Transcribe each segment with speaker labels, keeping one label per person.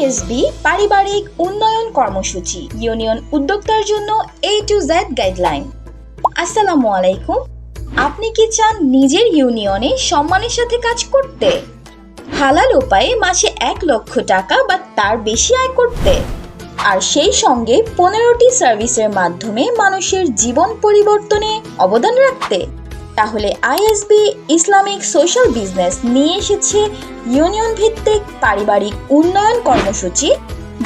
Speaker 1: ISSB পারিবারিক উন্নয়ন কর্মসূচি, ইউনিয়ন উদ্যোক্তার জন্য এ টু জেড গাইডলাইন আসসালামু আলাইকুম। আপনি কি চান নিজের ইউনিয়নে সম্মানের সাথে কাজ করতে? হালাল উপায়ে মাসে এক লক্ষ টাকা বা তার বেশি আয় করতে। আর সেই সঙ্গে পনেরোটি সার্ভিসের মাধ্যমে মানুষের জীবন পরিবর্তনে অবদান রাখতে। তাহলে আইএসবি ইসলামিক সোশ্যাল বিজনেস নিয়ে এসেছে ইউনিয়ন ভিত্তিক পারিবারিক উন্নয়ন কর্মসূচি,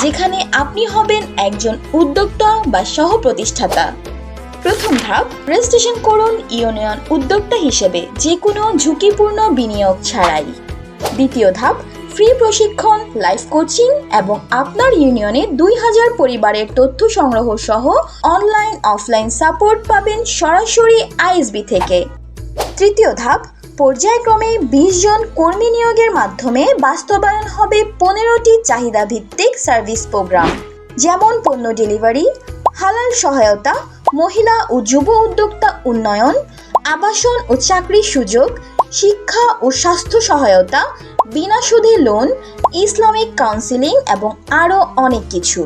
Speaker 1: যেখানে আপনি হবেন একজন উদ্যোক্তা বা সহ প্রতিষ্ঠাতা প্রথম ধাপ, রেজিস্ট্রেশন করুন ইউনিয়ন উদ্যোক্তা হিসেবে যে কোনো ঝুঁকিপূর্ণ বিনিয়োগ ছাড়াই। দ্বিতীয় ধাপ, ফ্রি প্রশিক্ষণ, লাইফ কোচিং এবং আপনার ইউনিয়নে দুই হাজার পরিবারের তথ্য সংগ্রহ সহ অনলাইন অফলাইন সাপোর্ট পাবেন সরাসরি আইএসবি থেকে। তৃতীয় ধাপ, পর্যায়ক্রমে বিশ জন কর্মী নিয়োগের মাধ্যমে বাস্তবায়ন হবে পনেরোটি চাহিদা ভিত্তিক সার্ভিস প্রোগ্রাম। যেমন পণ্য ডেলিভারি, হালাল সহায়তা, মহিলা ও যুব উদ্যোক্তা উন্নয়ন, আবাসন ও চাকরির সুযোগ, শিক্ষা ও স্বাস্থ্য সহায়তা, বিনা সুদে লোন, ইসলামিক কাউন্সিলিং এবং আরও অনেক কিছু।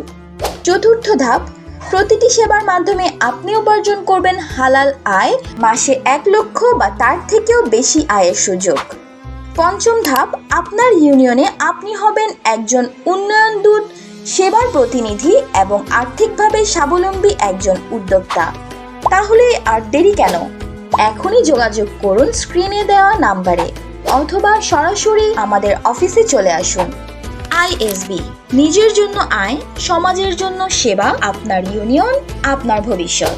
Speaker 1: চতুর্থ ধাপ প্রতিটি সেবার মাধ্যমে আপনি উপার্জন করবেন হালাল আয়, মাসে এক লক্ষ বা তার থেকেও বেশি আয়ের সুযোগ। পঞ্চম ধাপ, আপনার ইউনিয়নে আপনি হবেন একজন উন্নয়ন দূত, সেবার প্রতিনিধি এবং আর্থিকভাবে স্বাবলম্বী একজন উদ্যোক্তা। তাহলে আর দেরি কেন? এখনই যোগাযোগ করুন স্ক্রিনে দেওয়া নাম্বারে অথবা সরাসরি আমাদের অফিসে চলে আসুন। আইএসবি নিজের জন্য আয় সমাজের জন্য সেবা আপনার ইউনিয়ন আপনার ভবিষ্যৎ।